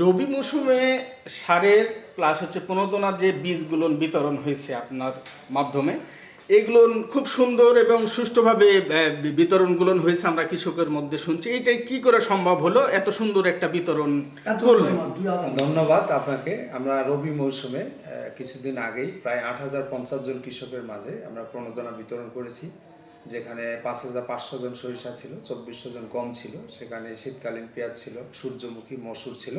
রবি মৌসুমে সারের প্লাস হচ্ছে প্রণোদনার যে বীজগুলো বিতরণ হয়েছে আপনার মাধ্যমে এগুলো খুব সুন্দর এবং সুষ্ঠুভাবে বিতরণগুলো হয়েছে আমরা কৃষকের মধ্যে শুনছি। এইটাই কি করে সম্ভব হলো? এত সুন্দর একটা বিতরণ। ধন্যবাদ আপনাকে। আমরা রবি মৌসুমে কিছুদিন আগেই প্রায় আট হাজার পঞ্চাশ জন কৃষকের মাঝে আমরা প্রণোদনা বিতরণ করেছি। যেখানে পাঁচ হাজার পাঁচশো জন সরিষা ছিল, চব্বিশশো জন গম ছিল, সেখানে শীতকালীন পেঁয়াজ ছিল, সূর্যমুখী মসুর ছিল।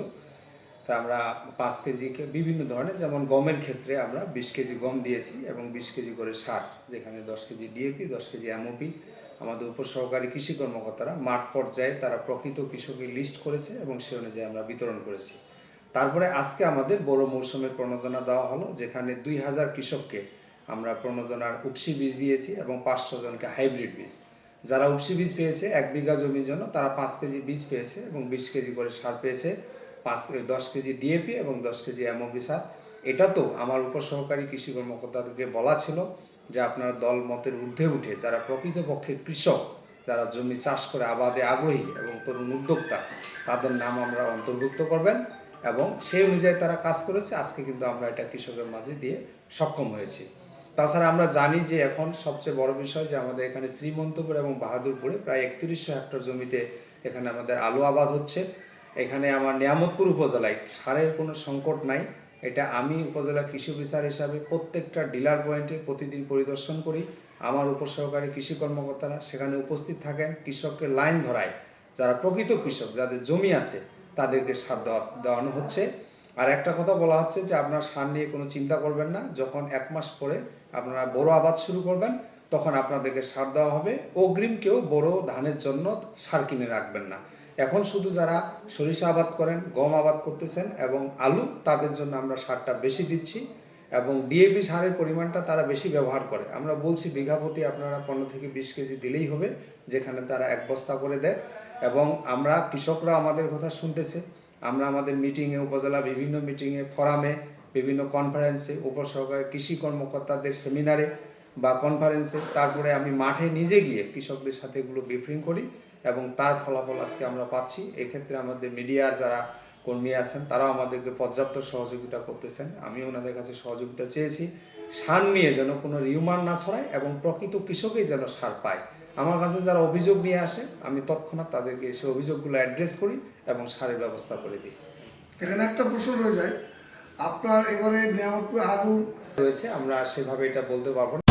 তা আমরা পাঁচ কেজিকে বিভিন্ন ধরনের, যেমন গমের ক্ষেত্রে আমরা বিশ কেজি গম দিয়েছি এবং বিশ কেজি করে সার, যেখানে দশ কেজি ডিএপি দশ কেজি এমওপি আমাদের উপসহকারী কৃষি কর্মকর্তারা মাঠ পর্যায়ে তারা প্রকৃত কৃষকের লিস্ট করেছে এবং সে অনুযায়ী আমরা বিতরণ করেছি। তারপরে আজকে আমাদের বড় মৌসুমের প্রণোদনা দেওয়া হলো, যেখানে দুই হাজার কৃষককে আমরা প্রণোদনার উপসি বীজ দিয়েছি এবং পাঁচশো জনকে হাইব্রিড বীজ। যারা উপসি বীজ পেয়েছে, এক বিঘা জমির জন্য তারা পাঁচ কেজি বীজ পেয়েছে এবং বিশ কেজি করে সার পেয়েছে, পাঁচ দশ কেজি ডিএপি এবং দশ কেজি এমওপি সার। এটা তো আমার উপসহকারী কৃষি কর্মকর্তাদেরকে বলা ছিল যে আপনারা দল মতের ঊর্ধ্বে উঠে, যারা প্রকৃতপক্ষে কৃষক, যারা জমি চাষ করে আবাদে আগ্রহী এবং তরুণ উদ্যোক্তা, তাদের নাম আমরা অন্তর্ভুক্ত করবেন এবং সেই অনুযায়ী তারা কাজ করেছে। আজকে কিন্তু আমরা এটা কৃষকের মাঝে দিয়ে সক্ষম হয়েছি। তাছাড়া আমরা জানি যে এখন সবচেয়ে বড় বিষয় যে আমাদের এখানে শ্রীমন্তপুর এবং বাহাদুরপুরে প্রায় একত্রিশশো হেক্টর জমিতে এখানে আমাদের আলু আবাদ হচ্ছে। এখানে আমার নিয়ামতপুর উপজেলায় সারের কোনো সংকট নাই। এটা আমি উপজেলা কৃষি অফিসার হিসাবে প্রত্যেকটা ডিলার পয়েন্টে প্রতিদিন পরিদর্শন করি। আমার উপসহকারী কৃষি কর্মকর্তারা সেখানে উপস্থিত থাকেন। কৃষককে লাইন ধরায়। যারা প্রকৃত কৃষক, যাদের জমি আছে, তাদেরকে সার দেওয়া, দেওয়ানো হচ্ছে। আর একটা কথা বলা হচ্ছে যে আপনার সার নিয়ে কোনো চিন্তা করবেন না, যখন এক মাস পরে আপনারা বড় আবাদ শুরু করবেন, তখন আপনাদেরকে সার দেওয়া হবে। অগ্রিম কেউ বড় ধানের জন্য সার কিনে রাখবেন না। এখন শুধু যারা সরিষা আবাদ করেন, গম আবাদ করতেছেন এবং আলু, তাদের জন্য আমরা সারটা বেশি দিচ্ছি এবং ডিএপি সারের পরিমাণটা তারা বেশি ব্যবহার করে। আমরা বলছি বিঘা প্রতি আপনারা পনেরো থেকে বিশ কেজি দিলেই হবে, যেখানে তারা এক বস্তা করে দেয়। এবং আমরা কৃষকরা আমাদের কথা শুনতেছে। আমরা আমাদের মিটিংয়ে উপজেলা বিভিন্ন মিটিংয়ে ফোরামে বিভিন্ন কনফারেন্সে উপসহকারী কৃষি কর্মকর্তাদের সেমিনারে বা কনফারেন্সে তারপরে আমি মাঠে নিজে গিয়ে কৃষকদের সাথে এগুলো ব্রিফিং করি এবং তার ফলাফল আজকে আমরা পাচ্ছি। এক্ষেত্রে আমাদের মিডিয়ার যারা কর্মী আছেন, তারাও আমাদেরকে পর্যাপ্ত সহযোগিতা করতেছেন। আমি ওনাদের কাছে সহযোগিতা চেয়েছি, সার নিয়ে যেন কোনো রিউমার না ছড়ায় এবং প্রকৃত কৃষকই যেন সার পায়। আমার কাছে যারা অভিযোগ নিয়ে আসে আমি তৎক্ষণাৎ তাদেরকে সেই অভিযোগগুলো অ্যাড্রেস করি এবং সারের ব্যবস্থা করে দিই। এখানে একটা প্রশ্ন রয়ে যায়। আপনার এবারে নিয়ামতপুর আগুন রয়েছে আমরা সেভাবে এটা বলতে পারব না।